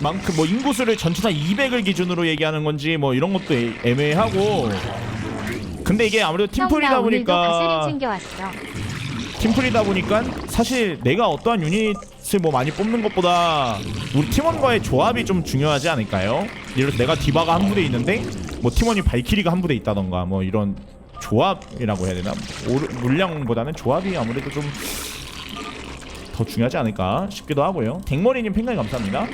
만큼 뭐 인구수를 전투사 200을 기준으로 얘기하는 건지 뭐 이런 것도 애- 애매하고 근데 이게 아무래도 팀플이다 보니까. 팀플이다 보니까 사실 내가 어떠한 유닛을 뭐 많이 뽑는 것보다 우리 팀원과의 조합이 좀 중요하지 않을까요? 예를 들어 내가 디바가 한 부대 있는데 뭐 팀원이 발키리가 한 부대 있다던가 뭐 이런 조합이라고 해야 되나? 오르- 물량보다는 조합이 아무래도 좀 더 중요하지 않을까 싶기도 하고요. 댕머리님 팽가이 감사합니다.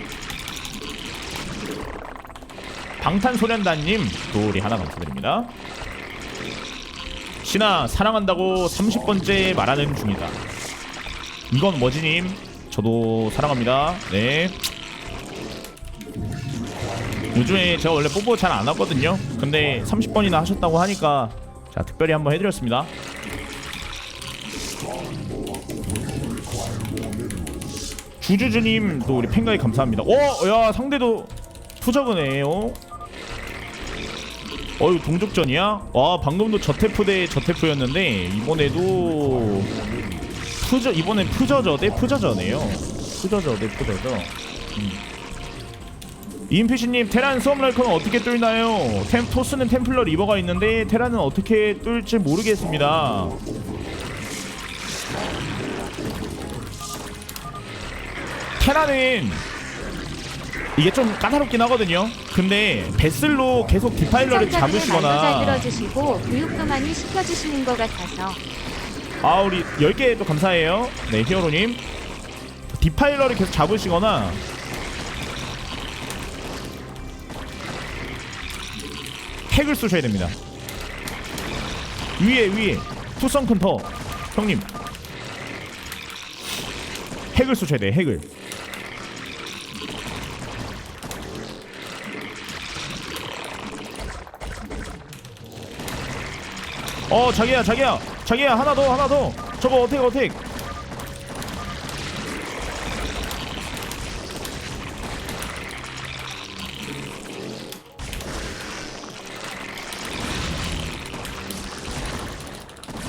방탄소년단님 또 우리 하나 감사드립니다. 신아 사랑한다고 30번째 말하는 중이다. 이건 뭐지님? 저도 사랑합니다. 네. 요즘에 제가 원래 뽀뽀 잘 안 하거든요. 근데 30번이나 하셨다고 하니까 자 특별히 한번 해드렸습니다. 주주주님도 우리 팬가이 감사합니다. 오, 야 상대도 투저그네요. 어유 동족전이야? 와 방금도 저테프 대 저테프였는데 이번에도 푸저 이번에 푸저저 대 푸저저네요. 푸저저 대 푸저저. 음. 이인피시님 테란 수업라이커는 어떻게 뚫나요? 템 토스는 템플러 리버가 있는데 테란은 어떻게 뚫지 모르겠습니다. 테란은 이게 좀 까다롭긴 하거든요. 근데 베슬로 계속 디파일러를 잡으시거나 들어주시고 교육도 많이 시켜주시는 것 같아서. 아 우리 10개 또 감사해요. 네 히어로님. 디파일러를 계속 잡으시거나. 핵을 쏘셔야 됩니다. 위에 위에. 투성 큰터. 형님. 핵을 쏘셔야 돼 핵을 어 자기야 자기야. 자기야 하나 더 하나 더. 저거 어택 어택.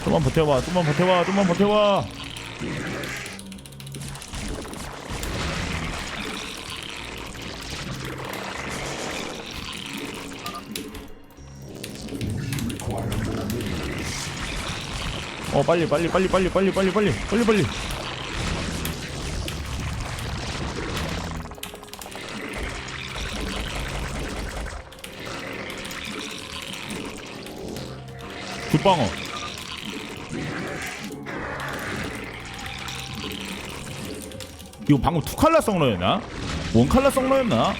좀만 버텨봐 좀만 버텨봐 좀만 버텨봐 어 빨리 빨리 빨리 빨리 빨리 빨리 빨리 빨리 빨리 굿방어 이거 방금 투칼라 썩러였나? 원칼라 썩러였나?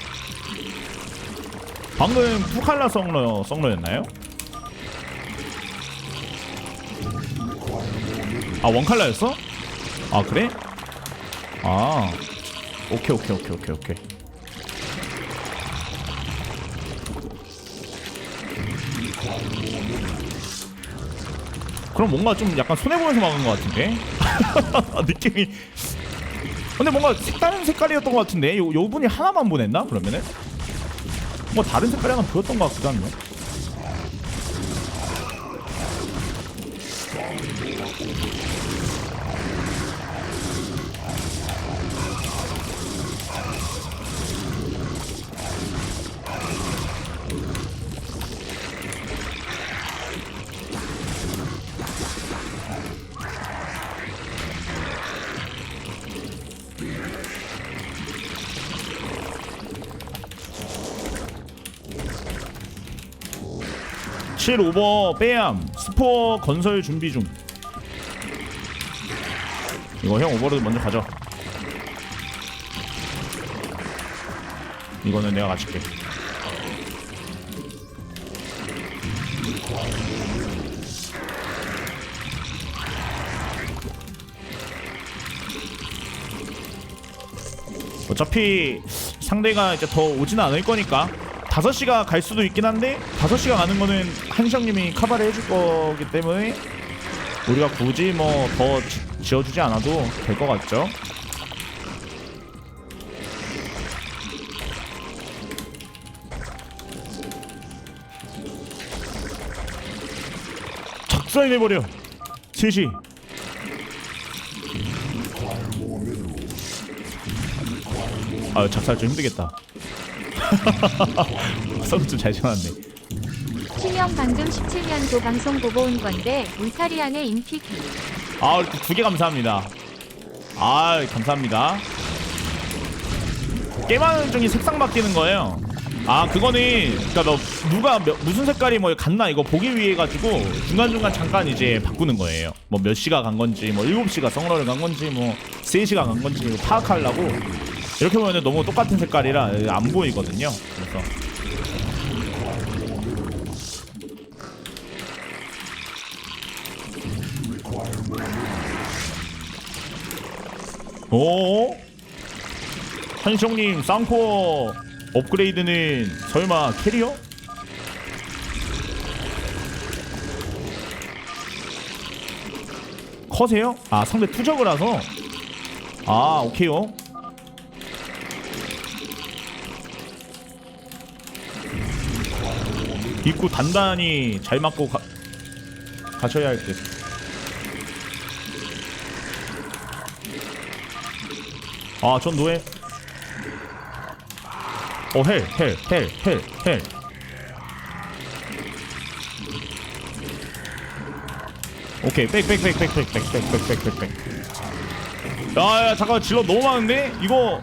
방금 투칼라 썩러 썩러였나요? 아 원칼라였어? 아 그래? 아 오케이 오케이 오케이 오케이 오케이. 그럼 뭔가 좀 약간 손해보면서 막은 것 같은데? 느낌이. 근데 뭔가 색다른 색깔이었던 것 같은데? 요, 요 분이 하나만 보냈나 그러면은? 뭐 다른 색깔이 하나 보였던 것 같기도 한데 칠 오버 빼암 스포 건설 준비 중. 이거 형 오버로드 먼저 가져 이거는 내가 가질게. 어차피 상대가 이제 더 오지는 않을 거니까 5시가 갈 수도 있긴 한데 5시가 가는 거는 한시형님이 카바를 해줄 거기 때문에 우리가 굳이 뭐 더 지어주지 않아도 될 것 같죠? 작살내버려. 셋이. 아 작살 좀 힘들겠다 서브 좀잘 쳐놨네. 팀형 방금 17년도 방송 보고 온 건데 울타리안의 인피기. 아 이렇게 두 개 감사합니다. 아 감사합니다. 게임하는 중에 색상 바뀌는 거예요. 아 그거는 그니까 너 누가 몇- 무슨 색깔이 뭐 갔나 이거 보기 위해 가지고 중간 중간 잠깐 이제 바꾸는 거예요. 뭐 몇 시가 간 건지 뭐 7시가 성러를 간 건지 뭐 3시가 간 건지 이거 파악하려고 이렇게 보면 너무 똑같은 색깔이라 안 보이거든요. 그래서. 오? 한시형님 쌍코어 업그레이드는 설마 캐리어? 커세요? 아 상대 투적을 하서? 아 오케이요 입구 단단히 잘 막고 가, 가셔야 할 듯. 아, 전 노예. 어, 헬, 헬, 헬, 헬, 헬. 오케이, 백, 백, 백, 백, 백, 백, 백, 백, 백, 백, 백. 야, 야, 잠깐 질러 너무 많은데? 이거.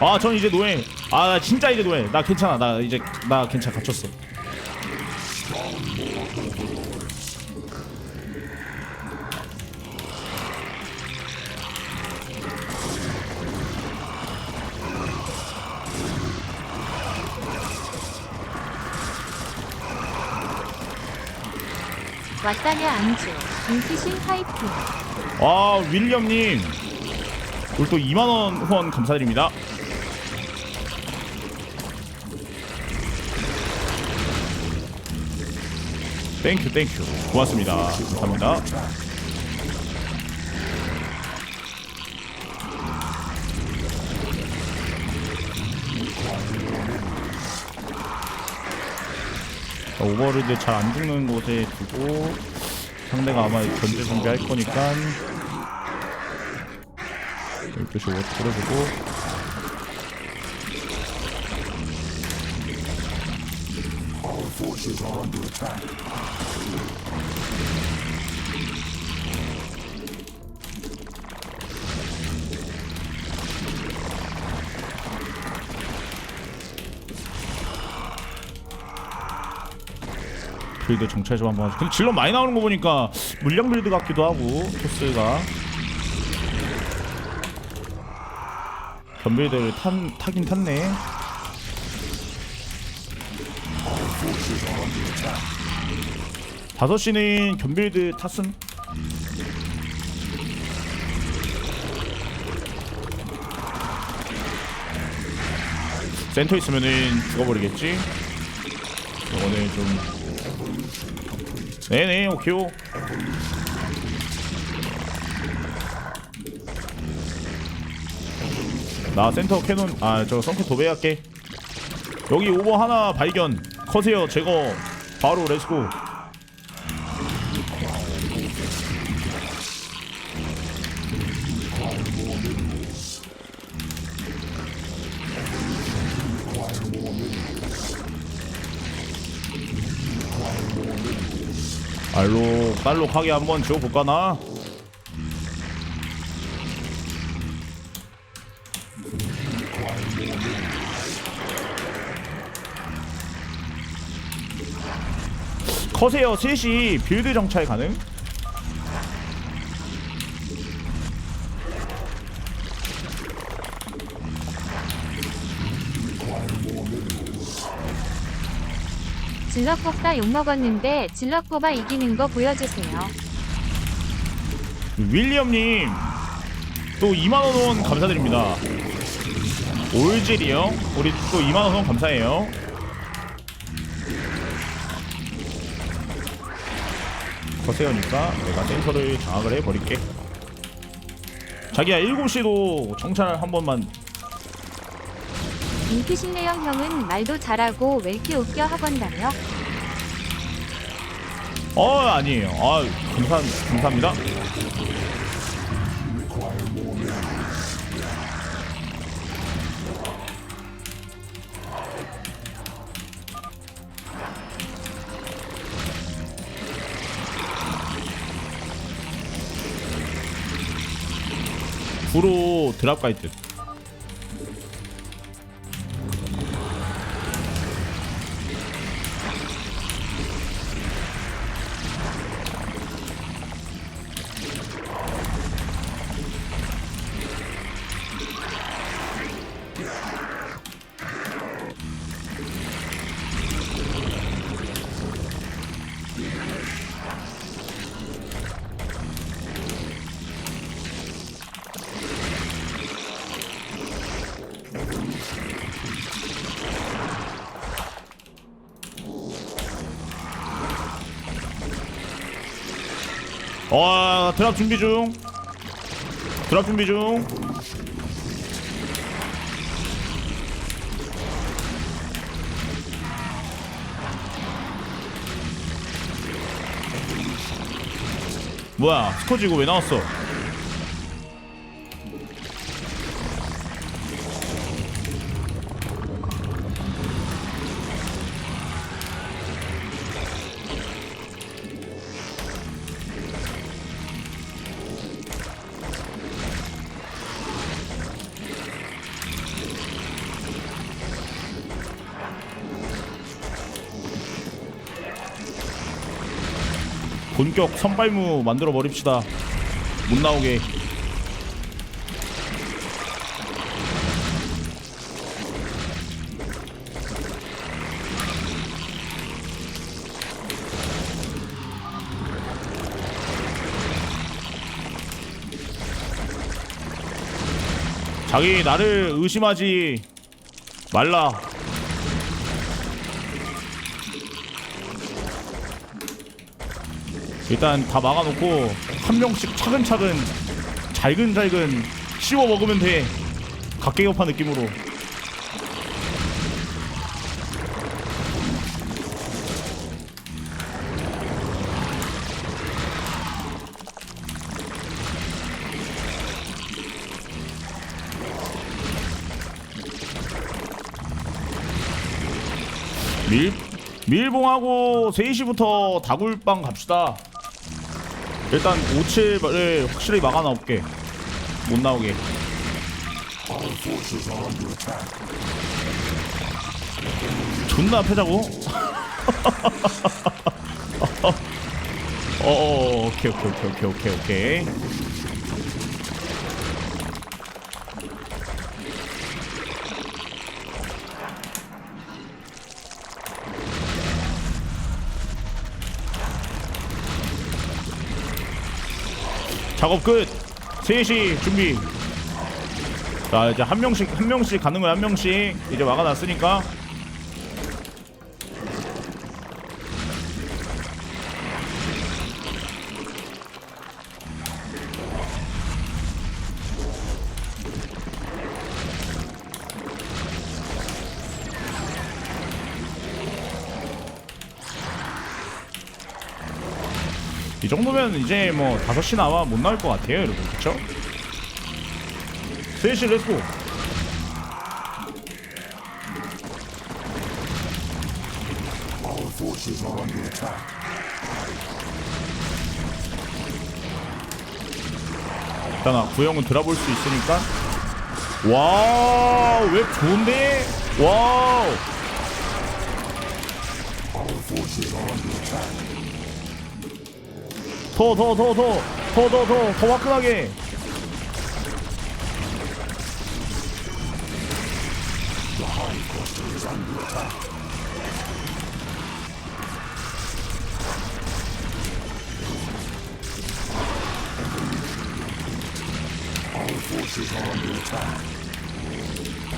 아, 전 이제 노예. 아, 나 진짜 이제 노예. 나 괜찮아. 나 이제 나 괜찮아. 갇혔어. 왔다냐 안주. 인피신 파이팅. 아 윌리엄님 오늘 또 2만원 후원 감사드립니다 땡큐 땡큐 고맙습니다. 감사합니다. 자, 오버로드 잘안 죽는 곳에 두고 상대가 아마 견제 준비할 거니까 12시 오버 뿌려주고 빌드 정찰 좀 한번 하죠. 근데 질러 많이 나오는 거 보니까 물량 빌드 같기도 하고 토스가 변빌드를 탄, 타긴 탔네. 다섯 시는 견빌드 탔음. 센터 있으면은 죽어버리겠지. 이거는 좀. 네네 오케이요. 나 센터 캐논 아저 성캐 도배할게. 여기 오버 하나 발견. 커세요 제거. 바로 렛츠고 알로 깔록하게 한번 지워볼까나? 커세요 셋이 빌드 정찰 가능? 질럿 뽑다 욕먹었는데 질럿 뽑아 이기는 거 보여주세요. 윌리엄님 또 2만원 후원 감사드립니다 올질이요? 우리 또 2만원 후원 감사해요 거세요니까 내가 센터를 장악을 해버릴게 자기야 7시도 정찰 한 번만 인피신 내형 형은 말도 잘하고 왜 이렇게 웃겨 학원다며? 어 아니에요. 아 감사 감사합니다. 구로 드랍 가이드 드랍 준비 중. 드랍 준비 중. 뭐야 스코지 이거 왜 나왔어? 본격 선발무 만들어 버립시다. 못 나오게. 자기 나를 의심하지 말라. 일단 다 막아놓고 한 명씩 차근차근 잘근잘근 씹어 먹으면 돼. 각계격파 느낌으로. 밀 밀봉하고 3시부터 다굴빵 갑시다. 일단 57을 확실히 막아 놓을게. 못 나오게. 존나 패자고? 어, 어, 오케이, 오케이, 오케이, 오케이, 오케이, 오케이. 작업 끝. 3시 준비. 자, 이제 한 명씩 한 명씩 가는 거야, 한 명씩. 이제 막아 놨으니까. 이 정도면 이제 뭐 5시 나와 못 나올 것 같아요, 여러분. 그쵸? 3시 렛츠고. 일단 구형은 들어볼 수 있으니까 와우 웹 좋은데 와우 더 더 더 더 더 더 더 더 화끈하게.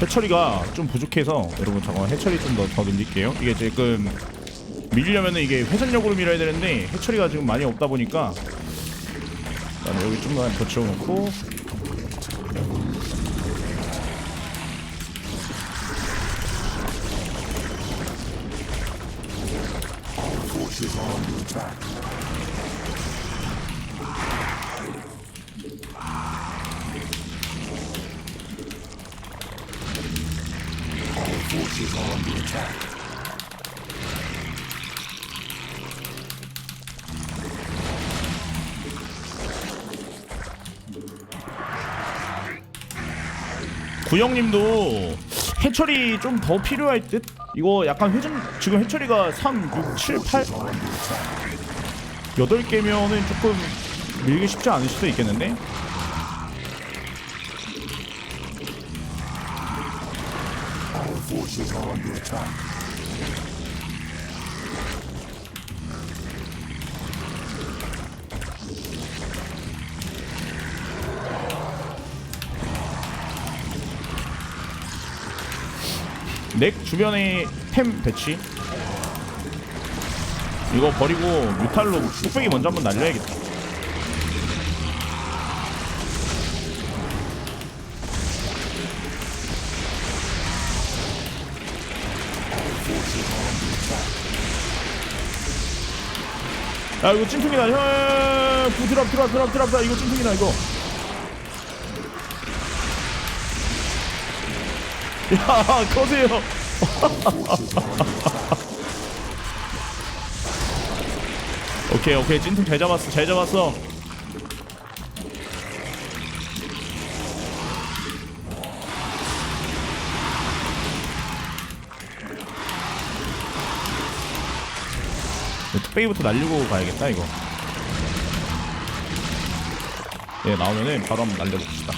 해처리가 좀 부족해서 여러분 잠깐만 해처리 좀 더 더 늘릴게요. 이게 지금 밀리려면 이게 회전력으로 밀어야 되는데 해처리가 지금 많이 없다 보니까 그다음에 여기 좀만 버텨놓고. 구형님도 해처리 좀더 필요할 듯? 이거 약간 회전 지금 해처리가 3, 6, 7, 8 8개면은 조금 밀기 쉽지 않을 수도 있겠는데? 넥 주변에 템 배치. 이거 버리고 뮤탈로 뚝배기 먼저 한번 날려야겠다. 야 이거 찐통이다. 형 드랍 드랍 드랍 드랍. 이거 찐통이다 이거 야 거세요. 오케이 오케이. 찐통 잘 잡았어 잘 잡았어. 뚝배기부터 날리고 가야겠다 이거. 예 나오면은 바로 한번 날려봅시다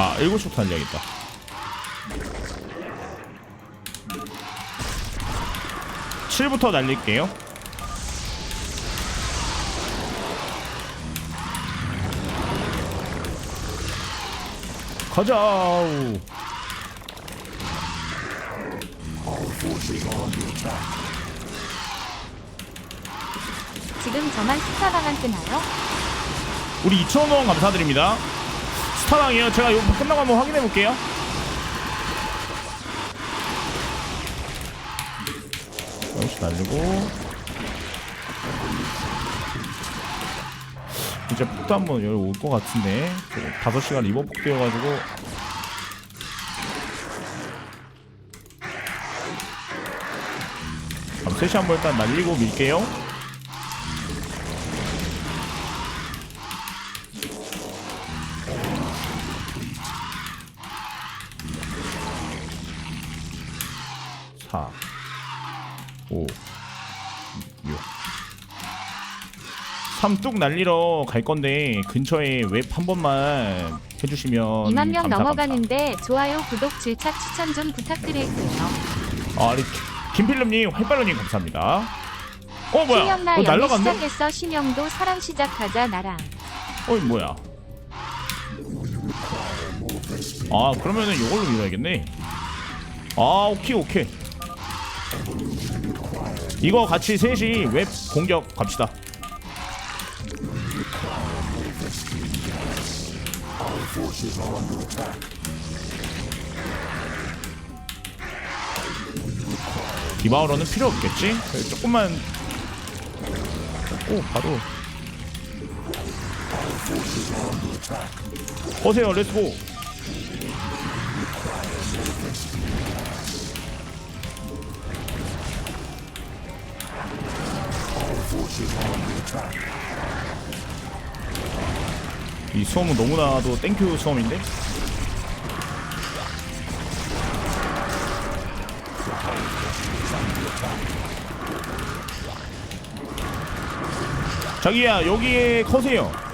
아 7시부터 날려야겠다. 칠부터 날릴게요. 가자. 지금 저만 스타방안 뜨나요? 우리 2,000원 감사드립니다 스타방이요? 제가 이거 끝나고 한번 확인해 볼게요. 역시 날리고. 이제 폭도 한번 여기 올것 같은데. 5시간 리버 폭 뛰어가지고. 그럼 3시 한번 일단 날리고 밀게요 사, 오, 육. 삼뚝 날리러 갈 건데 근처에 웹 한 번만 해주시면 2만 명 감사, 넘어가는데 좋아요, 구독, 질착 추천 좀 부탁드릴게요. 감사. 아, 우리 김필름님, 활발로님 감사합니다. 어 뭐야? 신영나 어, 연애 날라갔네? 시작했어. 신영도 사랑 시작하자 나랑. 어 뭐야? 아 그러면은 이걸로 밀어야겠네. 아 오케이 오케이. 이거 같이 셋이 웹 공격 갑시다. 디바우러는 필요 없겠지? 조금만 오 바로 오세요 렛츠고 이 수험은 너무나도 땡큐 수험인데? 자기야 여기에 커세요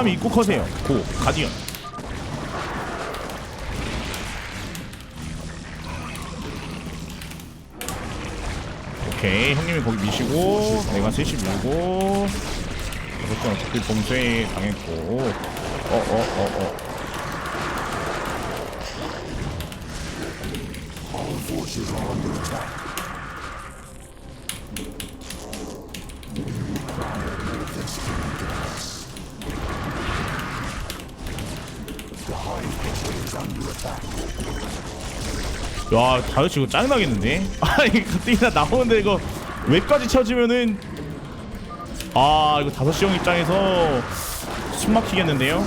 삼 입구 커세요. 고 가디언. 오케이 형님이 거기 미시고 내가 셋이 밀고. 이것도 어차피 봉쇄 당했고. 어어어어 야 다이어트 이거 짱나겠는데? 아니 가뜩이나 나오는데 이거 웹까지 쳐지면은? 아 이거 다섯 시형 입장에서 숨 막히겠는데요?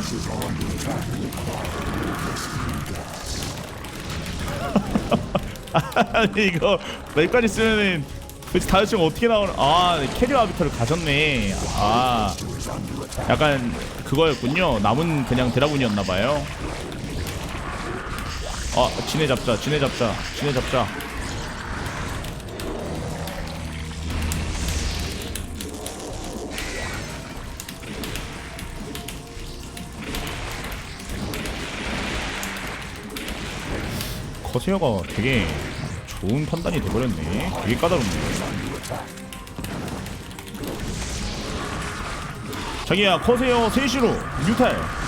아니 이거 웹까지 쓰면은 도대체 시형 어떻게 나오나? 아 캐리어 아비터를 가졌네. 아 약간 그거였군요. 남은 그냥 드라군이었나봐요 아 지네 잡자 지네 잡자 지네 잡자. 커세어가 되게 좋은 판단이 돼버렸네. 되게 까다롭네. 자기야 커세어 3시로 뉴탈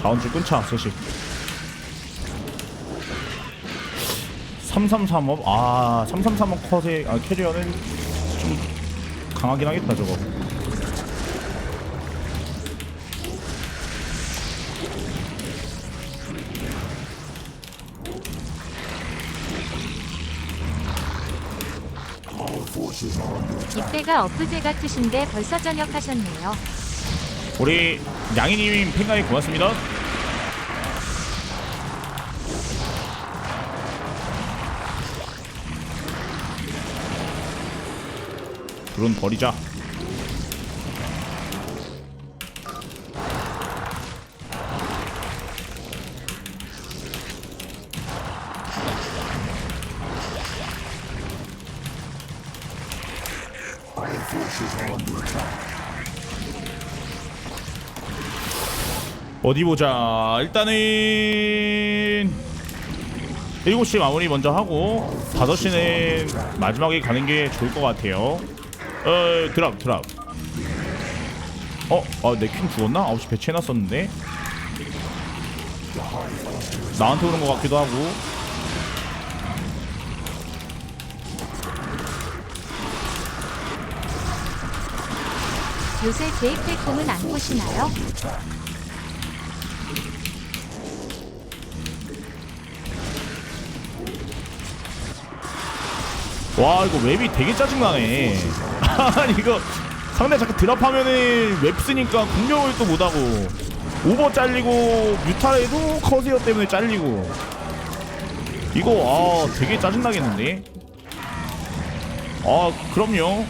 자원줄 끊자 셋이 333업? 아 333업 컷의 아, 캐리어는 좀 강하긴 하겠다 저거 이때가 엊그제 같으신데 벌써 저녁하셨네요. 우리 양이님 팬가이 고맙습니다 드론 버리자 어디 보자. 일단은 7시 마무리 먼저 하고 5시는 마지막에 가는 게 좋을 것 같아요. 어, 드랍, 드랍. 어, 아, 내퀸 죽었나? 9시 배치해놨었는데. 나한테 오는 것 같기도 하고. 요새 제이플콤은 안 보시나요? 와, 이거 웹이 되게 짜증나네. 아니, 이거 상대 자꾸 드랍하면은 웹 쓰니까 공격을 또 못하고. 오버 잘리고, 뮤탈에도 커세어 때문에 잘리고. 이거, 아, 되게 짜증나겠는데? 아, 그럼요.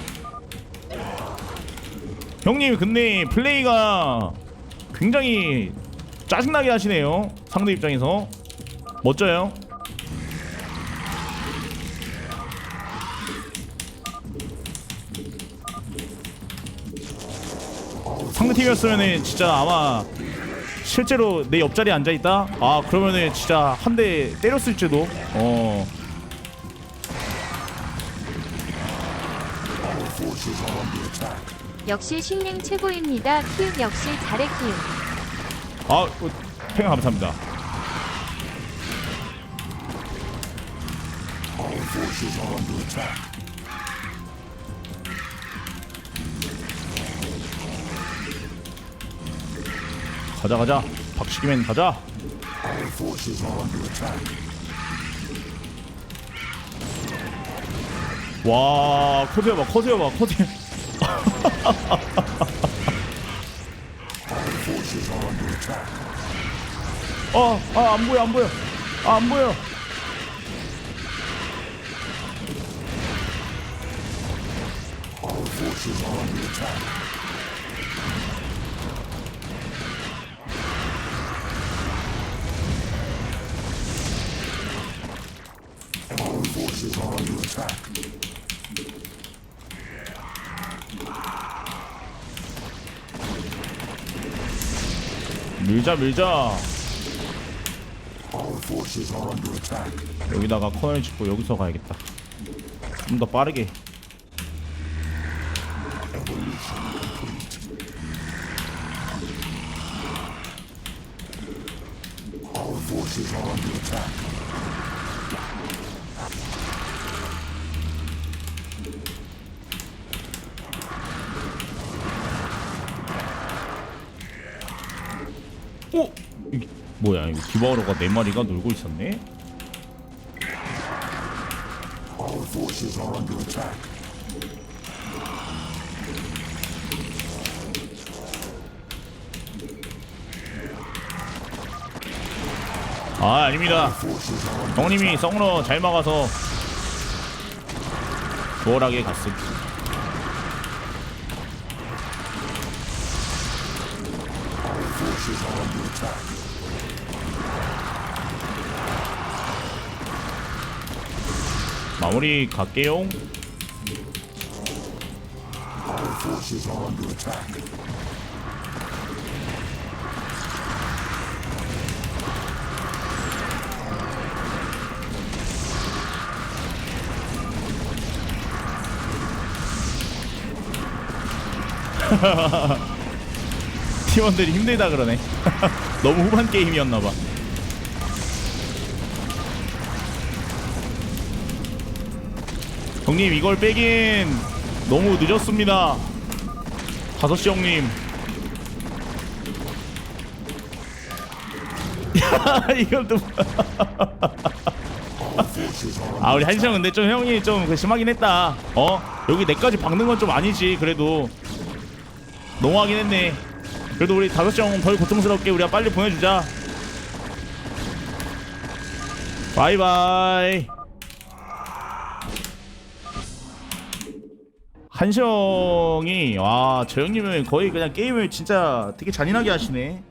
형님, 근데 플레이가 굉장히 짜증나게 하시네요. 상대 입장에서. 멋져요. 상대팀이었으면은 진짜 아마 실제로 내 옆자리에 앉아 있다. 아 그러면은 진짜 한 대 때렸을지도. 어. 역시 신ning 최고입니다. 키읔 역시 잘해 키읔. 아 어, 팽 감사합니다. 가자 가자. 박치기맨 가자. 와 커세어 봐 커세어 봐 커세어 어아 안 보여 안 보여. 아, 안 보여 밀자 밀자. 여기다가 코너를 짚고 여기서 가야겠다. 좀 더 빠르게 오! 이게 디바우로가 네 마리가 놀고 있었네? 아 아닙니다 형님이 썩러 잘 막아서 수월하게 갔음 마무리 갈게요. 팀원들이 힘들다 그러네. 너무 후반 게임이었나봐 형님 이걸 빼긴 너무 늦었습니다. 5시 형님. 야 이건 또 아 우리 한시 형 근데 좀 형이 좀그 심하긴 했다. 어? 여기 내까지 박는 건 좀 아니지 그래도. 너무하긴 했네. 그래도 우리 다섯 형덜 고통스럽게 우리가 빨리 보내주자. 바이바이 한시 형이 와저 형님은 거의 그냥 게임을 진짜 되게 잔인하게 하시네